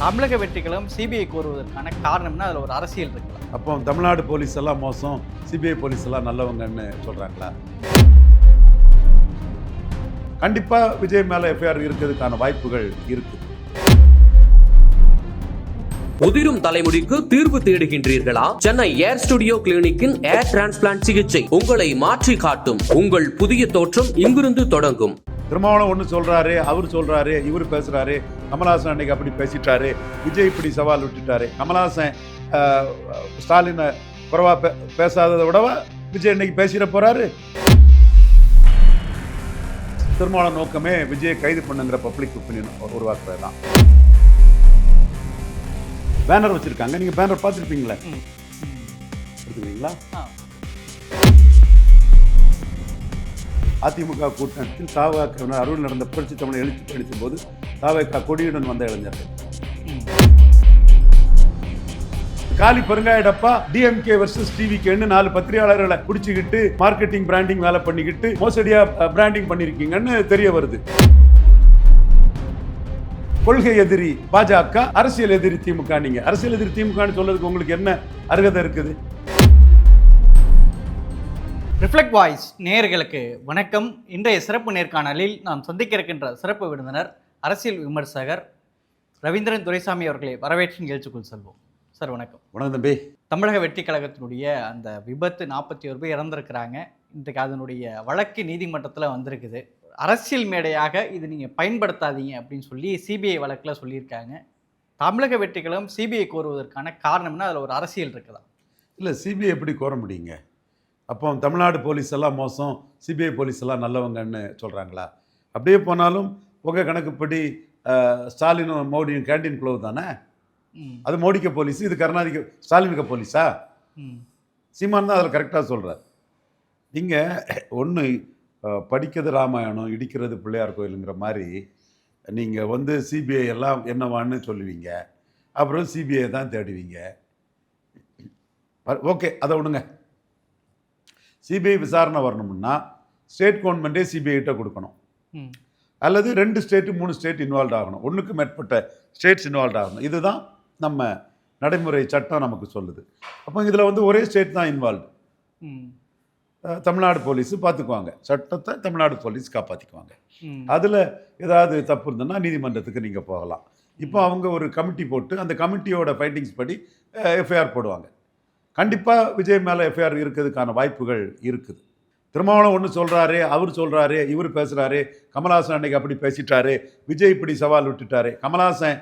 தமிழக வெற்றிகளும் சிபிஐ கோருவதற்கான காரணம்னா அதில் ஒரு அரசியல் இருக்கு. அப்போ தமிழ்நாடு போலீஸ் எல்லாம் மோசம் சிபிஐ போலீஸ் எல்லாம் நல்லவங்கன்னு சொல்கிறாங்களா கண்டிப்பாக விஜய் மேலே எஃப்ஐஆர் இருக்கிறதுக்கான வாய்ப்புகள் இருக்குது உதிரும் தலைமுடிக்கு தீர்வு தேடுகின்றீர்களா? சென்னை ஏர் ஸ்டுடியோ கிளினிக்கின் ஏர் டிரான்ஸ்பிளான்ட் சிகிச்சை உங்களை மாற்றி காட்டும். உங்கள் புதிய தோற்றம் இங்கிருந்து தொடங்கும். திருமாவளம் ஒன்று சொல்றாரு அவர் சொல்றாரு இவர் பேசுறாரு. கமலஹாசன் அன்னைக்கு அப்படி பேசிட்டாரு. விஜய் இப்படி சவால் விட்டுட்டாரு. கமலஹாசன் ஆஹ், ஸ்டாலினை குறைவா பே- பேசாததை விடவா விஜய் இன்னைக்கு பேசிட போறாரு. திருமாவளம் நோக்கமே விஜயை கைது பண்ணுங்கிற பப்ளிக் ஒப்பீனியன் உருவாக்குறது தான் பேனர் வச்சிருக்காங்க. நீங்க பேனர் பார்த்துருப்பீங்களா? ஆ. அதிமுக கூட்டத்தில் தாவக அருள் நடந்த புரட்சி தமிழை எழுச்சி படித்த போது தாவக கொடியுடன் வந்த இளைஞர்கள். காலி பெருங்காய டப்பா டிஎம்கே வர்சஸ் டிவிகேன்னு நாலு பத்திரிகையாளர்களை பிடிச்சிக்கிட்டு மார்க்கெட்டிங் பிராண்டிங் வேலை பண்ணிக்கிட்டு மோசடியா பிராண்டிங் பண்ணிருக்கீங்கன்னு தெரிய வருது. கொள்கை எதிரி பாஜக அரசியல் எதிரி திமுக நீங்க. அரசியல் எதிரி திமுகன்னு சொல்றதுக்கு உங்களுக்கு என்ன அருகதை இருக்குது? ரிஃப்ளெக்ட் வாய்ஸ் நேயர்களுக்கு வணக்கம். இன்றைய சிறப்பு நேர்காணலில் நாம் சந்திக்க இருக்கின்ற சிறப்பு விருந்தினர் அரசியல் விமர்சகர் ரவீந்திரன் துரைசாமி அவர்களை வரவேற்று நிகழ்ச்சிக்குள் செல்வோம். சார் வணக்கம். வணக்கம் தம்பி. தமிழக வெற்றி கழகத்தினுடைய அந்த விபத்து நாற்பத்தி ஒரு பேர் இறந்திருக்கிறாங்க. இன்றைக்கு அதனுடைய வழக்கு நீதிமன்றத்தில் வந்திருக்குது. அரசியல் மேடையாக இது நீங்கள் பயன்படுத்தாதீங்க அப்படின்னு சொல்லி சிபிஐ வழக்கில் சொல்லியிருக்காங்க. தமிழக வெற்றிகளும் சிபிஐ கோருவதற்கான காரணம்னா அதில் ஒரு அரசியல் இருக்குதா இல்லை சிபிஐ எப்படி கோர முடியுங்க? அப்போ தமிழ்நாடு போலீஸ் எல்லாம் மோசம் சிபிஐ போலீஸ் எல்லாம் நல்லவங்கன்னு சொல்கிறாங்களா அப்படியே போனாலும் உங்கள் கணக்குப்படி ஸ்டாலினும் மோடியும் கேண்டீன் குளவு தானே? அது மோடிக்க போலீஸ் இது கருணாநிதி ஸ்டாலினுக்கு போலீஸா? ம். சீமான் தான் அதில் கரெக்டாக சொல்கிறார் நீங்கள் ஒன்று படிக்கிறது ராமாயணம் இடிக்கிறது பிள்ளையார் கோயிலுங்கிற மாதிரி நீங்கள் வந்து சிபிஐ எல்லாம் என்னவான்னு சொல்லுவீங்க. அப்புறம் சிபிஐ தான் தேடுவீங்க. ஓகே அதை விடுங்க. சிபிஐ விசாரணை வரணும்னா ஸ்டேட் கவர்மெண்ட்டே சிபிஐட்ட கொடுக்கணும். அல்லது ரெண்டு ஸ்டேட்டு மூணு ஸ்டேட் இன்வால்வ் ஆகணும். ஒன்றுக்கு மேற்பட்ட ஸ்டேட்ஸ் இன்வால்வ் ஆகணும். இதுதான் நம்ம நடைமுறை சட்டம் நமக்கு சொல்லுது. அப்போ இதில் வந்து ஒரே ஸ்டேட் தான் இன்வால்வ். தமிழ்நாடு போலீஸு பார்த்துக்குவாங்க. சட்டத்தை தமிழ்நாடு போலீஸ் காப்பாற்றிக்குவாங்க அதில் ஏதாவது தப்பு இருந்ததுன்னா நீதிமன்றத்துக்கு நீங்கள் போகலாம். இப்போ அவங்க ஒரு கமிட்டி போட்டு அந்த கமிட்டியோட ஃபைண்டிங்ஸ் படி எஃப்ஐஆர் போடுவாங்க. கண்டிப்பாக விஜய் மேலே எஃப்ஐஆர் இருக்கிறதுக்கான வாய்ப்புகள் இருக்குது. திருமாவளம் ஒன்று சொல்கிறாரு அவர் சொல்கிறாரு இவர் பேசுகிறாரு கமலஹாசன் அன்னைக்கு அப்படி பேசிட்டாரு விஜய் இப்படி சவால் விட்டுட்டாரு. கமலஹாசன்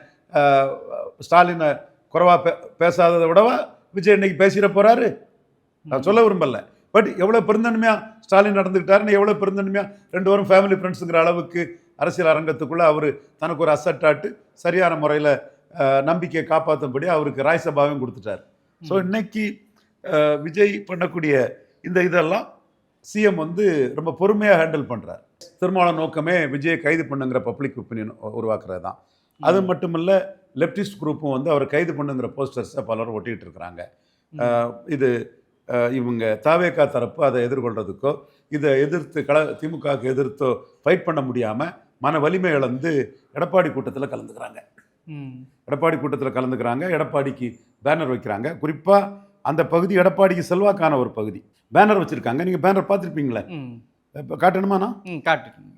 ஸ்டாலினை குறைவா பே பேசாததை விடவா விஜய் இன்னைக்கு பேசிட போகிறாரு நான் சொல்ல விரும்பல. பட் எவ்வளோ பெருந்தன்மையாக ஸ்டாலின் நடந்துக்கிட்டாருன்னு எவ்வளோ பெருந்தன்மையாக ரெண்டு பேரும் ஃபேமிலி ஃப்ரெண்ட்ஸுங்கிற அளவுக்கு அரசியல் அரங்கத்துக்குள்ளே அவர் தனக்கு ஒரு அசட்டாட்டு சரியான முறையில் நம்பிக்கையை காப்பாற்றும்படி அவருக்கு ராய்சபாவையும் கொடுத்துட்டார். ஸோ இன்னைக்கு விஜய் பண்ணக்கூடிய இந்த இதெல்லாம் சிஎம் வந்து ரொம்ப பொறுமையாக ஹேண்டில் பண்ணுறார் திருமாவளம் நோக்கமே விஜயை கைது பண்ணுங்கிற பப்ளிக் ஒப்பீனியன் உருவாக்குறது தான் அது மட்டும் இல்லை லெப்டிஸ்ட் குரூப்பும் வந்து அவர் கைது பண்ணுங்கிற போஸ்டர்ஸை பலரும் ஒட்டிக்கிட்டு இருக்கிறாங்க. இது இவங்க தாவேக்கா தரப்பு அதை எதிர்கொள்றதுக்கோ இதை எதிர்த்து கல திமுகவுக்கு எதிர்த்தோ ஃபைட் பண்ண முடியாமல் மன வலிமை இழந்து எடப்பாடி கூட்டத்தில் கலந்துக்கிறாங்க. எடப்பாடி கூட்டத்தில் கலந்துக்கிறாங்க எடப்பாடிக்கு பேனர் வைக்கிறாங்க. குறிப்பாக அந்த பகுதி எடப்பாடிக்கு செல்வாக்கான ஒரு பகுதி. பேனர் வச்சுருக்காங்க. நீங்கள் பேனர் பார்த்துருப்பீங்களே? இப்போ காட்டணுமாண்ணா ம் காட்டுறீங்க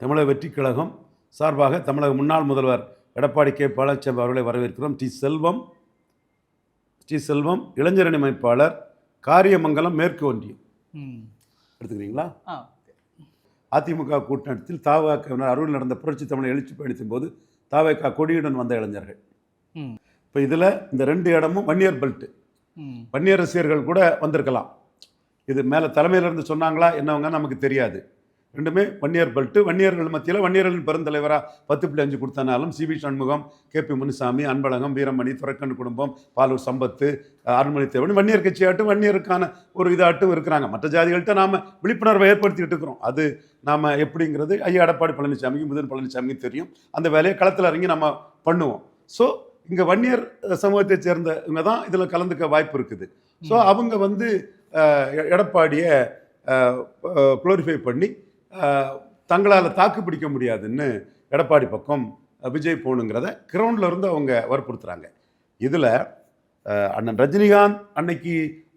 தமிழக வெற்றி கழகம் சார்பாக தமிழக முன்னாள் முதல்வர் எடப்பாடி கே. பழனிசாமி அவர்களை வரவேற்கிறோம். டி. செல்வம் டி செல்வம் இளைஞரணி அமைப்பாளர் காரியமங்கலம் மேற்கு ஒன்றியம். எடுத்துக்கிறீங்களா? அதிமுக கூட்டத்தில் தாவக அருள் நடந்த புரட்சி தமிழை எழுச்சி பயணித்தும் போது தாவக கொடியுடன் வந்த இளைஞர்கள். இப்போ இதில் இந்த ரெண்டு இடமும் வன்னியர் பெல்ட்டு. வன்னியர் ரசிகர்கள் கூட வந்திருக்கலாம். இது மேலே தலைமையிலேருந்து சொன்னாங்களா என்னவங்க நமக்கு தெரியாது. ரெண்டுமே வன்னியர் பெல்ட்டு வன்னியர்கள் மத்தியில் வன்னியர்களின் பெருந்தலைவராக பத்து புள்ளி அஞ்சு கொடுத்தனாலும் C P Shanmugam K P Munusamy Anbalagan Veeramani Duraikannu குடும்பம் பாலூர் சம்பத்து அருள்மொழி தேவன் வன்னியர் கட்சியாட்டும் வன்னியருக்கான ஒரு இதாட்டும் இருக்கிறாங்க. மற்ற ஜாதிகள்கிட்ட நாம் விழிப்புணர்வை ஏற்படுத்திக்கிட்டு இருக்கிறோம். அது நாம் எப்படிங்கிறது ஐயா எடப்பாடி பழனிசாமிக்கும் முதன் பழனிசாமிக்கும் தெரியும். அந்த வேலையை களத்தில் இறங்கி நம்ம பண்ணுவோம். ஸோ இங்கே வன்னியர் சமூகத்தை சேர்ந்தவங்க தான் இதில் கலந்துக்க வாய்ப்பு இருக்குது. ஸோ அவங்க வந்து எடப்பாடியை குளோரிஃபை பண்ணி தங்களால் தாக்கு பிடிக்க முடியாதுன்னு எடப்பாடி பக்கம் விஜய் போகணுங்கிறத கிரவுண்டில் இருந்து அவங்க வற்புறுத்துறாங்க. இதில் அண்ணன் ரஜினிகாந்த் அன்னைக்கு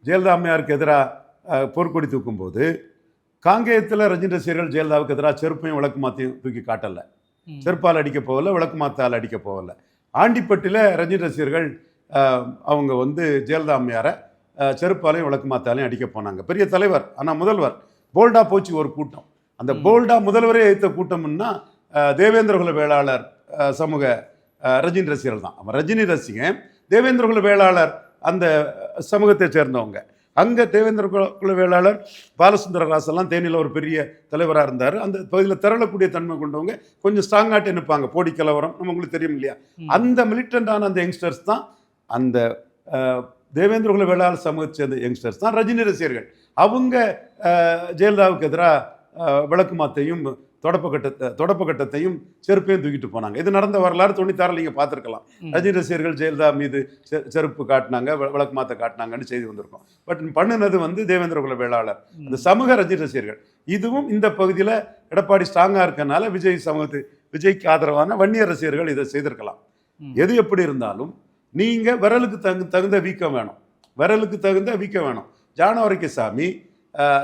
ஜெயலலிதா அம்மையாருக்கு எதிராக போர்க்கொடி தூக்கும்போது காங்கேயத்தில் ரஜினி ரசிகர்கள் ஜெயலலிதாவுக்கு எதிராக செருப்பையும் விளக்கு மாத்தையும் தூக்கி காட்டலை. செருப்பால் அடிக்க போகல விளக்கு மாத்தால் அடிக்க போகல. ஆண்டிப்பட்டியில் ரஜினி ரசிகர்கள் அவங்க வந்து ஜெயலலிதா அம்மையாரை செருப்பாலையும் விளக்கு மாத்தாலையும் அடிக்க போனாங்க. பெரிய தலைவர் ஆனால் முதல்வர் போல்டா போச்சு ஒரு கூட்டம். அந்த. போல்டா முதல்வரே எடுத்த கூட்டம்னா தேவேந்திரகுல வேளாளர் சமூக ரஜினி ரசிகர்கள் தான். அவன் ரஜினி ரசிகன் தேவேந்திரகுல வேளாளர் அந்த சமூகத்தை சேர்ந்தவங்க. அங்கே தேவேந்திர குல- வேளாளர் பாலசுந்தர ராசெல்லாம் தேனியில் ஒரு பெரிய தலைவராக இருந்தார். அந்த பகுதியில் திரளக்கூடிய தன்மை கொண்டவங்க கொஞ்சம் ஸ்ட்ராங்காட்டு நிற்பாங்க போடி கலவரம் நம்ம உங்களுக்கு தெரியும் இல்லையா. அந்த மிலிட்டண்டான அந்த யங்ஸ்டர்ஸ் தான் அந்த தேவேந்திர குல வேளாளர் சமூகத்தை சேர்ந்த யங்ஸ்டர்ஸ் தான் ரஜினி ரசிகர்கள். அவங்க ஜெயலலிதாவுக்கு எதிராக விளக்கு மாத்தையும் தொடப்ப கட்டத்தை தொடப்ப கட்டத்தையும் செருப்பையும் தூக்கிட்டு போனாங்க. இது நடந்த வரலாறு தொண்ணூத்தாறில் நீங்கள் பார்த்துருக்கலாம். ரஜினி ரசிகர்கள் ஜெயலலிதா மீது செருப்பு காட்டினாங்க விளக்கு மாத்த காட்டினாங்கன்னு செய்தி வந்திருக்கும். பட் பண்ணுனது வந்து தேவேந்திர குல வேளாளர். அந்த சமூக ரஜினி ரசிகர்கள். இதுவும் இந்த பகுதியில் எடப்பாடி ஸ்ட்ராங்காக இருக்கனால விஜய் சமூகத்து விஜய்க்கு ஆதரவான வன்னியர் ரசிகர்கள் இதை செய்திருக்கலாம். எது எப்படி இருந்தாலும் நீங்கள் விரலுக்கு தகு தகுந்த வீக்கம் வேணும். விரலுக்கு தகுந்த வீக்கம் வேணும். ஜானவரைக்கு சாமி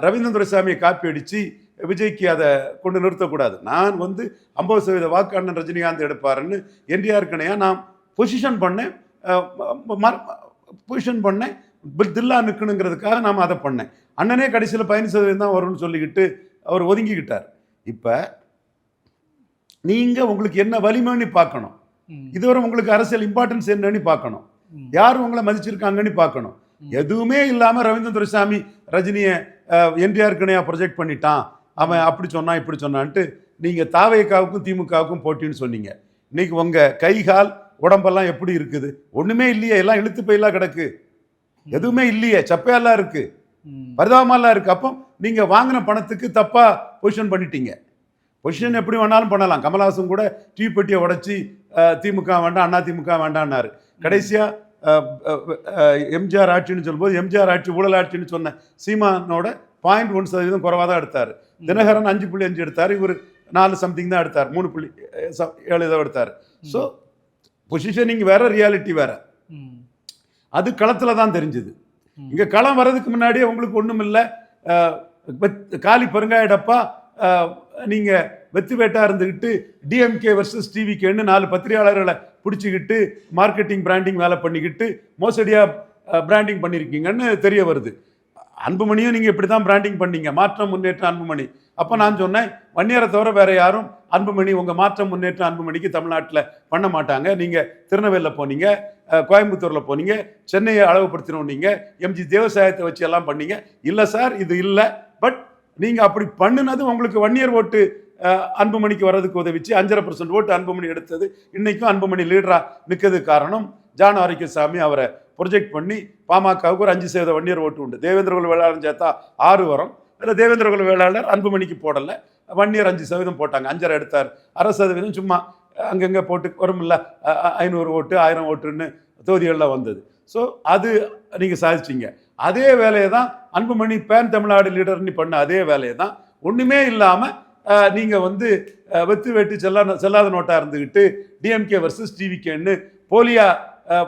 ரவீந்திரன் துரைசாமியை காப்பி அடித்து விஜய்க்கு அதை கொண்டு நிறுத்தக்கூடாது. நான் வந்து ஐம்பது சதவீத வாக்கு அண்ணன் ரஜினிகாந்த் எடுப்பாருன்னு என்டிஆர் கணையா நான் பொசிஷன் பண்ணேன். பொசிஷன் பண்ணேன். தில்லா நிற்கணுங்கிறதுக்காக நாம் அதை பண்ணேன். அண்ணனே கடைசியில் பதினஞ்சு சதவீதம் தான் வரும்னு சொல்லிக்கிட்டு அவர் ஒதுங்கிக்கிட்டார். இப்போ நீங்கள் உங்களுக்கு என்ன வலிமைன்னு பார்க்கணும். இதுவரை உங்களுக்கு அரசியல் இம்பார்ட்டன்ஸ் என்னன்னு பார்க்கணும். யார் உங்களை மதிச்சிருக்காங்கன்னு பார்க்கணும். எதுவுமே இல்லாமல் ரவீந்திர துரைசாமி ரஜினியை என்டிஆர் கணையா ப்ரொஜெக்ட் பண்ணிட்டான். அவன் அப்படி சொன்னான் இப்படி சொன்னான்ட்டு நீங்கள் தாவேக்காவுக்கும் திமுகவுக்கும் போட்டின்னு சொன்னீங்க. இன்னைக்கு உங்கள் கை கால் உடம்பெல்லாம் எப்படி இருக்குது? ஒன்றுமே இல்லையே எல்லாம் இழுத்து போயெல்லாம் கிடக்கு. எதுவுமே இல்லையே சப்பையெல்லாம் இருக்கு. ம். பரிதாபமெல்லாம் இருக்கு. அப்போ நீங்கள் வாங்கின பணத்துக்கு தப்பாக பொசிஷன் பண்ணிட்டீங்க. பொசிஷன் எப்படி வேணாலும் பண்ணலாம். கமல்ஹாசன் கூட டீ பெட்டியை உடைச்சி திமுக வேண்டாம் அண்ணா திமுக வேண்டாம்னாரு. கடைசியாக எம்ஜிஆர் ஆட்சின்னு சொல்லும்போது எம்ஜிஆர் ஆட்சி ஊழல் ஆட்சின்னு சொன்ன சீமானோட பாயிண்ட் ஒன் சதவீதம் குறைவாக தான் எடுத்தார். தினகரன் அஞ்சு புள்ளி அஞ்சு எடுத்தார். இவர் நாலு சம்திங் தான் எடுத்தார். மூணு புள்ளி ஏழு இதை எடுத்தார். ஸோ பொசிஷனிங் வேற ரியாலிட்டி வேற. அது களத்தில் தான் தெரிஞ்சுது. இங்கே களம் வர்றதுக்கு முன்னாடியே உங்களுக்கு ஒன்றும் இல்லை. காலி பெருங்காய டப்பா நீங்கள் வெத்து வேட்டா இருந்துக்கிட்டு டிஎம்கே வர்சஸ் டிவிகேன்னு நாலு பத்திரிகையாளர்களை பிடிச்சிக்கிட்டு மார்க்கெட்டிங் பிராண்டிங் வேலை பண்ணிக்கிட்டு மோசடியாக பிராண்டிங் பண்ணியிருக்கீங்கன்னு தெரிய வருது. அன்புமணியும் நீங்கள் இப்படி தான் பிராண்டிங் பண்ணீங்க. மாற்றம் முன்னேற்றம் அன்புமணி. அப்போ நான் சொன்னேன் வன்னியரை தவிர வேற யாரும் அன்புமணி உங்கள் மாற்றம் முன்னேற்றம் அன்புமணிக்கு தமிழ்நாட்டில் பண்ண மாட்டாங்க. நீங்கள் திருநெல்வேலியில் போனீங்க கோயம்புத்தூரில் போனீங்க சென்னையை அளவுபடுத்தினோம் நீங்கள் எம்ஜி தேவசாயத்தை வச்சு எல்லாம் பண்ணீங்க. இல்லை சார் இது இல்லை. பட் நீங்கள் அப்படி பண்ணினது உங்களுக்கு வன்னியர் ஓட்டு அன்புமணிக்கு வர்றதுக்கு உதவிச்சு அஞ்சரை பர்சன்ட் ஓட்டு அன்புமணி எடுத்தது. இன்னைக்கும் அன்புமணி லீடராக நிற்கிறதுக்கு காரணம் ஜான் ஆரோக்கியசாமி அவரை. ப்ரொஜெக்ட் பண்ணி பாமகவுக்கு ஒரு அஞ்சு சதவீத வன்னியர் ஓட்டு உண்டு. தேவேந்திரகுல வேளாளர் சேர்த்தா ஆறு வரும். அதில் தேவேந்திரகுல வேளாளர் அன்புமணிக்கு போடலை. வன்னியர் அஞ்சு சதவீதம் போட்டாங்க. அஞ்சரை எடுத்தார். அரை சதவீதம் சும்மா அங்கங்கே போட்டு வரும்ல. ஐநூறு ஓட்டு ஆயிரம் ஓட்டுன்னு தொகுதிகளில் வந்தது. ஸோ அது நீங்கள் சாதிச்சிங்க. அதே வேலையை தான் அன்புமணி பேன் தமிழ்நாடு லீடர்னு பண்ண அதே வேலையை தான் ஒன்றுமே இல்லாமல் நீங்கள் வந்து வெத்து வெட்டு செல்லா செல்லாத நோட்டாக இருந்துக்கிட்டு டிஎம்கே வர்சஸ் டிவிகேன்னு போலியா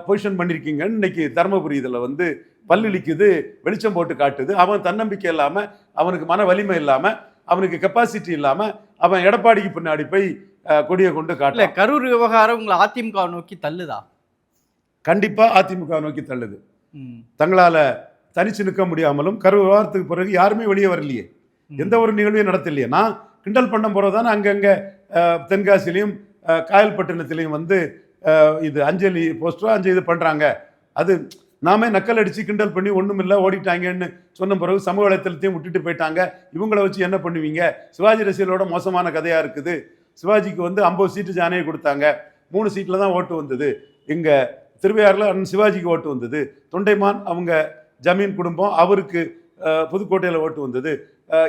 பொசிஷன் பண்ணியிருக்கீங்கன்னு இன்னைக்கு தருமபுரி இதில் வந்து பல்லிழிக்குது வெளிச்சம் போட்டு காட்டுது. அவன் தன்னம்பிக்கை இல்லாமல் அவனுக்கு மன வலிமை இல்லாமல் அவனுக்கு கெப்பாசிட்டி இல்லாமல் அவன் எடப்பாடிக்கு பின்னாடி போய் கொடியை கொண்டு காட்டல கரூர் விவகாரம் உங்களை அதிமுக நோக்கி தள்ளுதா? கண்டிப்பாக அதிமுக நோக்கி தள்ளுது. தங்களால் தனிச்சு நிற்க முடியாமலும் கரு விவகாரத்துக்கு பிறகு யாருமே வெளியே வரலையே. எந்த ஒரு நிகழ்வையும் நடத்தலையே. நான் கிண்டல் பண்ண போகிறது தானே அங்கங்கே தென்காசிலையும் காயல்பட்டினத்திலையும் வந்து இது அஞ்சலி போஸ்டரோ அஞ்சு இது பண்ணுறாங்க அது நாமே நக்கல் அடித்து கிண்டல் பண்ணி ஒன்றும் இல்லை ஓடிட்டாங்கன்னு சொன்ன பிறகு சமூக வலைத்தளத்தையும் விட்டுட்டு போயிட்டாங்க. இவங்கள வச்சு என்ன பண்ணுவீங்க? சிவாஜி ரசிகர்களோட மோசமான கதையாக இருக்குது. சிவாஜிக்கு வந்து ஐம்பது சீட்டு ஜானே கொடுத்தாங்க. மூணு சீட்டில் தான் ஓட்டு வந்தது. இங்கே திருவையாறில் அண்ணன் சிவாஜிக்கு ஓட்டு வந்தது. தொண்டைமான் அவங்க ஜமீன் குடும்பம் அவருக்கு புதுக்கோட்டையில் ஓட்டு வந்தது.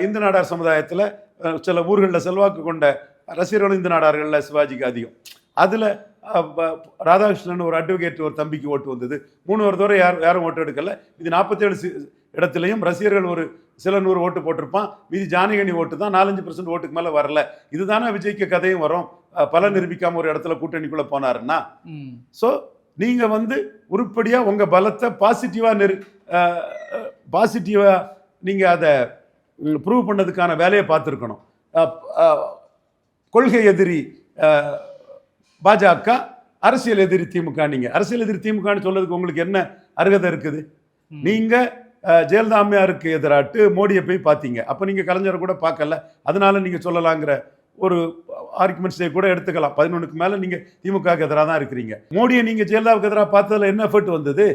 இந்து நாடார் சமுதாயத்தில் சில ஊர்களில் செல்வாக்கு கொண்ட ரசிகர்களும் இந்து நாடார்களில் சிவாஜிக்கு அதிகம். அதில் ராதாகிருஷ்ணன் ஒரு அட்வொகேட் ஒரு தம்பிக்கு ஓட்டு வந்தது. மூணு தூரம் யார் யாரும் ஓட்டு எடுக்கல. இது நாற்பத்தேழு இடத்துலையும் ரசிகர்கள் ஒரு சில நூறு ஓட்டு போட்டிருப்பான். மீதி ஜானகனி ஓட்டு தான் நாலஞ்சு பர்சன்ட் ஓட்டுக்கு மேலே வரல. இதுதானே விஜய்க்கு கதையும் வரும். பலன் நிரூபிக்காம ஒரு இடத்துல கூட்டணிக்குள்ளே போனாருன்னா. ஸோ நீங்கள் வந்து உருப்படியாக உங்கள் பலத்தை பாசிட்டிவாக நெரு பாசிட்டிவாக நீங்கள் அதை ப்ரூவ் பண்ணதுக்கான வேலையை பார்த்துருக்கணும். கொள்கை எதிரி பாஜக அரசியல் எதிரி திமுக நீங்கள் அரசியல் எதிரி திமுகன்னு சொல்றதுக்கு உங்களுக்கு என்ன அருகதை இருக்குது. நீங்கள் ஜெயலலிதா அம்மையாருக்கு எதிராட்டு மோடியை போய் பார்த்தீங்க. அப்போ நீங்கள் கலைஞரை கூட பார்க்கல. அதனால நீங்கள் சொல்லலாங்கிற ஒரு ஆர்குமெண்ட்ஸை கூட எடுத்துக்கலாம். பதினொன்றுக்கு மேலே நீங்கள் திமுகவுக்கு எதிராக தான் இருக்கிறீங்க. மோடியை நீங்கள் ஜெயலலிதாவுக்கு எதிராக பார்த்ததுல என்ன எஃபர்ட் வந்தது?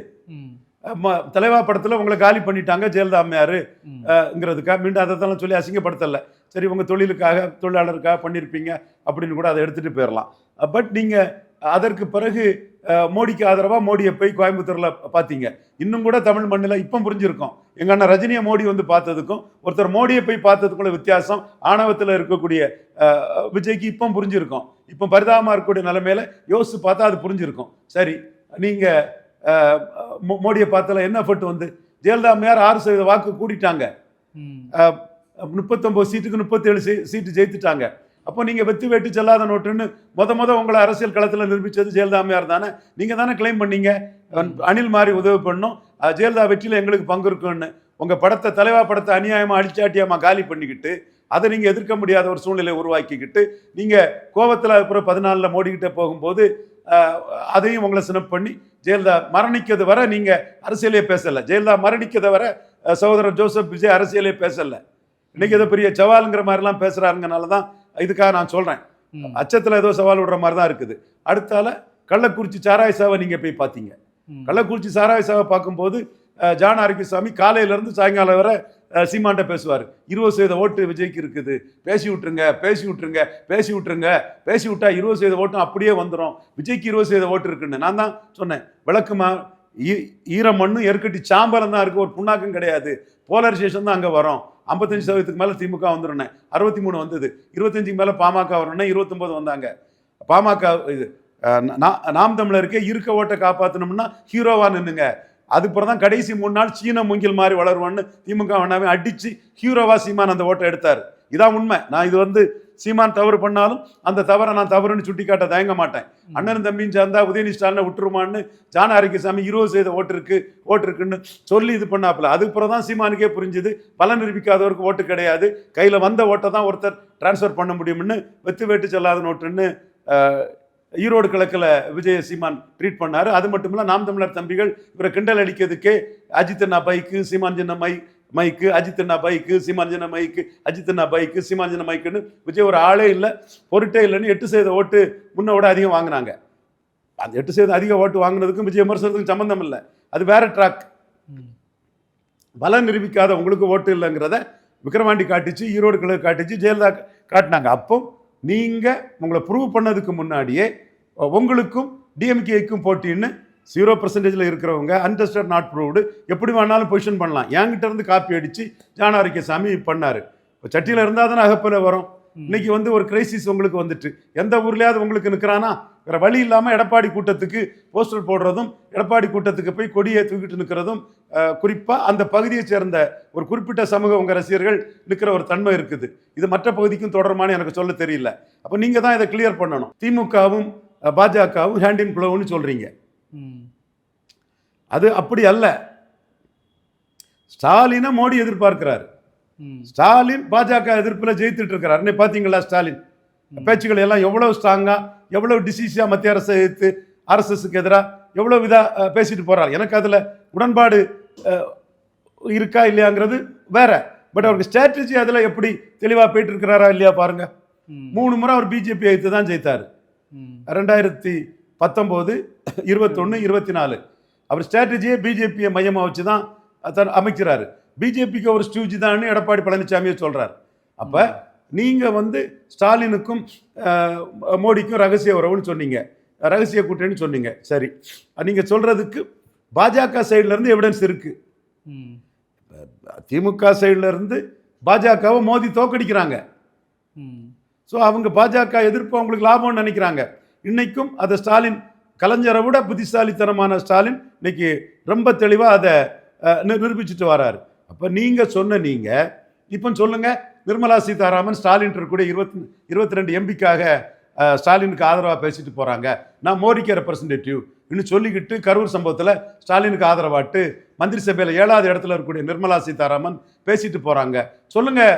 தலைவா படத்தில் உங்களை காலி பண்ணிட்டாங்க ஜெயலலிதா அம்மையார். ம். ங்கிறதுக்காக மீண்டும் அதெல்லாம் சொல்லி அசிங்கப்படுத்தல. சரி உங்கள் தொழிலுக்காக தொழிலாளருக்காக பண்ணியிருப்பீங்க அப்படின்னு கூட அதை எடுத்துகிட்டு போயிடலாம் பட் நீங்கள் அதற்கு பிறகு மோடிக்கு ஆதரவாக மோடியை போய் கோயம்புத்தூரில் பார்த்தீங்க இன்னும் கூட தமிழ் மண்ணில் இப்போ புரிஞ்சிருக்கும். எங்கள் அண்ணன் ரஜினியை மோடி வந்து பார்த்ததுக்கும் ஒருத்தர் மோடியை போய் பார்த்ததுக்குள்ள வித்தியாசம் ஆணவத்தில் இருக்கக்கூடிய விஜய்க்கு இப்போ புரிஞ்சிருக்கும். இப்போ பரிதாபமாக இருக்கக்கூடிய நிலைமையில யோசிச்சு பார்த்தா அது புரிஞ்சிருக்கும். சரி நீங்கள் மோடியை பார்த்தல என்ன எஃபர்ட் வந்து? ஜெயலலிதா அம்மையார் ஆறு சதவீத வாக்கு கூட்டிட்டாங்க முப்பத்தொம்போது சீட்டுக்கு முப்பத்தேழு சீ சீட்டு ஜெயித்துட்டாங்க. அப்போ நீங்கள் வெத்து வெட்டு செல்லாத நோட்டுன்னு மொத மொதல் உங்களை அரசியல் களத்தில் நிரூபித்தது ஜெயலலிதா அம்மையார் தானே. நீங்கள் தானே கிளைம் பண்ணீங்க. அணில் மாதிரி உதவி பண்ணும். ஜெயலலிதா வெற்றியில் எங்களுக்கு பங்கு இருக்குன்னு உங்கள் படத்தை தலைவா படத்தை அநியாயமாக அடிச்சாட்டியமாக காலி பண்ணிக்கிட்டு அதை நீங்கள் எதிர்க்க முடியாத ஒரு சூழ்நிலையை உருவாக்கிக்கிட்டு நீங்கள் கோவத்தில் அப்புறம் பதினாலில் மோடிக்கிட்டே போகும்போது அதையும் உங்களை சினப் பண்ணி ஜெயலலிதா மரணிக்கிறது வரை நீங்கள் அரசியலே பேசலை. ஜெயலலிதா மரணிக்கிறத வரை சகோதரர் ஜோசப் விஜய் அரசியலே பேசலை. இன்னைக்கு ஏதோ பெரிய சவாலுங்கிற மாதிரிலாம் பேசுகிறாருங்கனால தான் இதுக்காக நான் சொல்கிறேன் அச்சத்தில் ஏதோ சவால் விடுற மாதிரி தான் இருக்குது. அடுத்தால கள்ளக்குறிச்சி சாராய சாவை நீங்கள் போய் பார்த்தீங்க. கள்ளக்குறிச்சி சாராய சாவை பார்க்கும்போது ஜான் ஆரோக்கியசாமி காலையிலேருந்து சாயங்காலம் வரை சீமான்ட்ட பேசுவார். இருபது சதவீத ஓட்டு விஜய்க்கு இருக்குது. பேசி விட்டுருங்க பேசி விட்டுருங்க பேசி விட்டுருங்க பேசி விட்டா இருபது சதவீத ஓட்டும் அப்படியே வந்துடும் விஜய்க்கு இருபது சதவீத ஓட்டு இருக்குன்னு. நான் தான் சொன்னேன். விளக்குமா ஈ- ஈரம் மண்ணும் எருக்கட்டி சாம்பலம் தான் இருக்குது ஒரு புண்ணாக்கம் கிடையாது. போலரைசேஷன் தான் அங்கே வரும். ஐம்பத்தஞ்சு சதவீதத்துக்கு மேலே திமுக வந்துடனே அறுபத்தி மூணு வந்தது. இருபத்தஞ்சுக்கு மேலே பாமக வரணுன்னா இருபத்தொம்போது வந்தாங்க. பாமக இது நா- நாம் தமிழருக்கே இருக்க ஓட்டை காப்பாற்றணும்னா ஹீரோவாக நின்னுங்க. அதுக்கப்புறம் தான் கடைசி மூணு நாள் சீன மூங்கில் மாதிரி வளருவான்னு திமுக வேணாமே அடித்து ஹீரோவா சீமான் அந்த ஓட்டை எடுத்தார். இதான் உண்மை. நான் இது வந்து சீமான் தவறு பண்ணாலும் அந்த தவறை நான் தவறுன்னு சுட்டி காட்ட தயங்க மாட்டேன். அண்ணன் தம்பியும் சேர்ந்தா உதயநிதி ஸ்டாலினை விட்டுருமான்னு ஜான ஆரோக்கியசாமி இருபது சதவீத ஓட்டு இருக்கு ஓட்டு இருக்குன்னு சொல்லி இது பண்ணாப்புல. அதுக்கப்புறம் தான் சீமானுக்கே புரிஞ்சுது பலன் நிரூபிக்காதவருக்கு ஓட்டு கிடையாது கையில் வந்த ஓட்டை தான் ஒருத்தர் டிரான்ஸ்ஃபர் பண்ண முடியும்னு வெத்து வேட்டு செல்லாத நோட்டுன்னு ஈரோடு கிழக்கில் விஜய சீமான் ட்ரீட் பண்ணாரு. அது மட்டும் இல்ல நாம் தமிழர் தம்பிகள் இவரை கிண்டல் அடிக்கிறதுக்கே அஜித் அண்ணா பைக்கு சீமான் சின்ன மை மைக்கு அஜித் அண்ணா பைக்கு சீமான் சின்ன மைக்கு அஜித் அண்ணா பைக்கு சீமான் சின்ன மைக்குன்னு விஜய் ஒரு ஆளே இல்லை பொருட்டே இல்லைன்னு எட்டு சதவீத ஓட்டு முன்ன விட அதிகம் வாங்கினாங்க. அந்த எட்டு சதவீதம் அதிக ஓட்டு வாங்கினதுக்கும் விஜய் விமர்சனத்துக்கும் சம்மந்தம் இல்லை. அது வேற ட்ராக் பலம் நிரூபிக்காத உங்களுக்கு ஓட்டு இல்லைங்கிறத விக்ரவாண்டி காட்டிச்சு ஈரோடு கிழக்கு காட்டிச்சு ஜெயலலிதா காட்டினாங்க. அப்போ நீங்கள் உங்களை ப்ரூவ் பண்ணதுக்கு முன்னாடியே உங்களுக்கும் டிஎம்கேக்கும் போட்டின்னு ஜீரோ பர்சன்டேஜில் இருக்கிறவங்க அன்டெஸ்டட் நாட் ப்ரூவ்டு எப்படி வேணாலும் பொசிஷன் பண்ணலாம். என்கிட்ட இருந்து காப்பி அடித்து ஜான ஆரோக்கியசாமி பண்ணார். இப்போ சட்டியில் இருந்தால் தானே அகப்பில் வரும். இன்னைக்கு வந்து ஒரு கிரைசிஸ் உங்களுக்கு வந்துட்டு எந்த ஊர்லயாவது உங்களுக்கு நிற்கிறானா வேற வழி இல்லாமல் எடப்பாடி கூட்டத்துக்கு போஸ்டர் போடுறதும் எடப்பாடி கூட்டத்துக்கு போய் கொடியை தூக்கிட்டு நிற்கிறதும் குறிப்பாக அந்த பகுதியை சேர்ந்த ஒரு குறிப்பிட்ட சமூக உங்க ரசிகர்கள் நிற்கிற ஒரு தன்மை இருக்குது. இது மற்ற பகுதிக்கும் தொடருமான்னு எனக்கு சொல்ல தெரியல. அப்போ நீங்கள் தான் இதை கிளியர் பண்ணணும். திமுகவும் பாஜகவும் ஹேண்ட் இன் குளோவ்னு சொல்கிறீங்க அது அப்படி அல்ல. ஸ்டாலினை மோடி எதிர்பார்க்கிறார். ஸ்டாலின் பாஜக எதிர்ப்பில் ஜெயித்துட்டு இருக்கிறார் இன்னைக்கு பார்த்தீங்களா ஸ்டாலின்? பேச்சுக்கள் எல்லாம் எவ்வளவு ஸ்ட்ராங்கா எவ்வளவு டிசிஸியா மத்திய அரசை எதிர்த்து ஆர்எஸ்எஸ்க்கு எதிராக எவ்வளவு இதா அஹ், பேசிட்டு போறார். எனக்கு அதுல உடன்பாடு இருக்கா இல்லையாங்கிறது வேற. பட் அவருக்கு ஸ்ட்ராட்டஜி அதுல எப்படி தெளிவா போயிட்டு இருக்கிறாரா இல்லையா பாருங்க. மூணு முறை அவர் பிஜேபி எதிர்த்து தான் ஜெயித்தார். ரெண்டாயிரத்தி பத்தொம்போது இருபத்தொன்று இருபத்தி நாலு அவர் ஸ்ட்ராட்டஜியை பிஜேபியை மையமாக வச்சு தான் தன் அமைக்கிறாரு. பிஜேபிக்கு ஒரு ஸ்டூஜி தான் எடப்பாடி பழனிசாமியை சொல்கிறார் அப்போ நீங்கள் வந்து ஸ்டாலினுக்கும் மோடிக்கும் ரகசிய உறவுன்னு சொன்னீங்க. ரகசிய கூட்டணின்னு சொன்னீங்க. சரி. நீங்கள் சொல்கிறதுக்கு பாஜக சைடுலேருந்து எவிடன்ஸ் இருக்குது திமுக சைடுலேருந்து பாஜகவை மோதி தோக்கடிக்கிறாங்க. ஸோ அவங்க பாஜக எதிர்ப்பு அவங்களுக்கு லாபம்னு நினைக்கிறாங்க. இன்னைக்கும் அதை ஸ்டாலின் கலைஞரை விட புத்திசாலித்தனமான ஸ்டாலின் இன்னைக்கு ரொம்ப தெளிவாக அதை நிரூபிச்சுட்டு வராரு. அப்போ நீங்கள் சொன்ன நீங்கள் இப்போ சொல்லுங்கள் நிர்மலா சீதாராமன் ஸ்டாலின் இருக்கக்கூடிய இருபத்தி இருபத்தி ரெண்டு எம்பிக்காக ஸ்டாலினுக்கு ஆதரவாக பேசிட்டு போகிறாங்க நான் மோடிக்கு ரெப்ரசன்டேட்டிவ் இன்னும் சொல்லிக்கிட்டு கரூர் சம்பவத்தில் ஸ்டாலினுக்கு ஆதரவாட்டு மந்திரி சபையில் ஏழாவது இடத்துல இருக்கக்கூடிய நிர்மலா சீதாராமன் பேசிட்டு போகிறாங்க சொல்லுங்கள்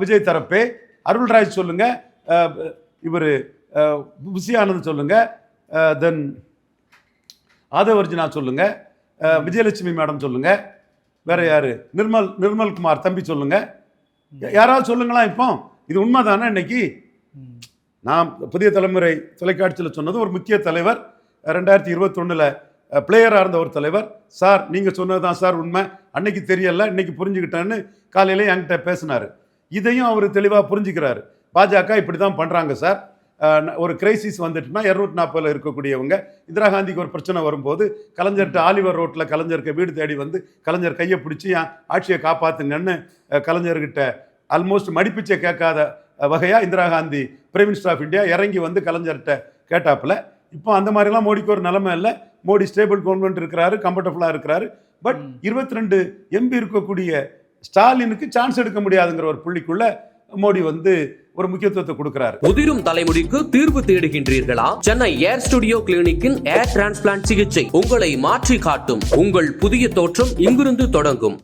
விஜய் தரப்பே. அருள்ராஜ் சொல்லுங்கள் இவர் புசி சொல்லுங்கள் சொல்லுங்க. தென் ஆதவர்ஜினா சொல்லுங்க. விஜயலட்சுமி மேடம் சொல்லுங்க. வேற யாரு? நிர்மல் நிர்மல் குமார் தம்பி சொல்லுங்க. யாராவது சொல்லுங்களா இப்போ? இது உண்மைதானே இன்னைக்கு? நான் புதிய தலைமுறை தொலைக்காட்சியில் சொன்னது ஒரு முக்கிய தலைவர். ரெண்டாயிரத்தி இருபத்தொன்னில் பிளேயராக இருந்த ஒரு தலைவர். சார் நீங்கள் சொன்னது தான் சார் உண்மை. அன்னைக்கு தெரியல இன்னைக்கு புரிஞ்சுக்கிட்டேன்னு காலையில் என்கிட்ட பேசினார். இதையும் அவர் தெளிவாக புரிஞ்சுக்கிறாரு. பாஜக இப்படி தான் பண்ணுறாங்க சார். ஒரு கிரைசிஸ் வந்துட்டுனா இரநூத்தி நாற்பதில் இருக்கக்கூடியவங்க இந்திரா காந்திக்கு ஒரு பிரச்சனை வரும்போது கலைஞர்கிட்ட ஆலிவர் ரோட்டில் கலைஞருக்கு வீடு தேடி வந்து கலைஞர் கையை பிடிச்சி என் ஆட்சியை காப்பாத்துங்கன்னு கலைஞர்கிட்ட ஆல்மோஸ்ட் மடிப்பிச்சை கேட்காத வகையாக Indira Gandhi prime minister of India இறங்கி வந்து கலைஞர்கிட்ட கேட்டாப்புல இப்போ அந்த மாதிரிலாம் மோடிக்கு ஒரு நிலைமை இல்லை மோடி ஸ்டேபிள் கவர்மெண்ட் இருக்கிறாரு கம்ஃபர்டபுளாக இருக்கிறாரு பட். இருபத்தி ரெண்டு எம்பி இருக்கக்கூடிய ஸ்டாலினுக்கு சான்ஸ் எடுக்க முடியாதுங்கிற ஒரு புள்ளிக்குள்ள மோடி வந்து ஒரு முக்கியத்துவத்தை கொடுக்கிறார். உதிரும் தலைமுடிக்கு தீர்வு தேடுகின்றீர்களா? சென்னை ஏர் ஸ்டுடியோ கிளினிக்கின் ஏர் டிரான்ஸ்பிளான்ட் சிகிச்சை உங்களை மாற்றி காட்டும் உங்கள் புதிய தோற்றம் இங்கிருந்து தொடங்கும்.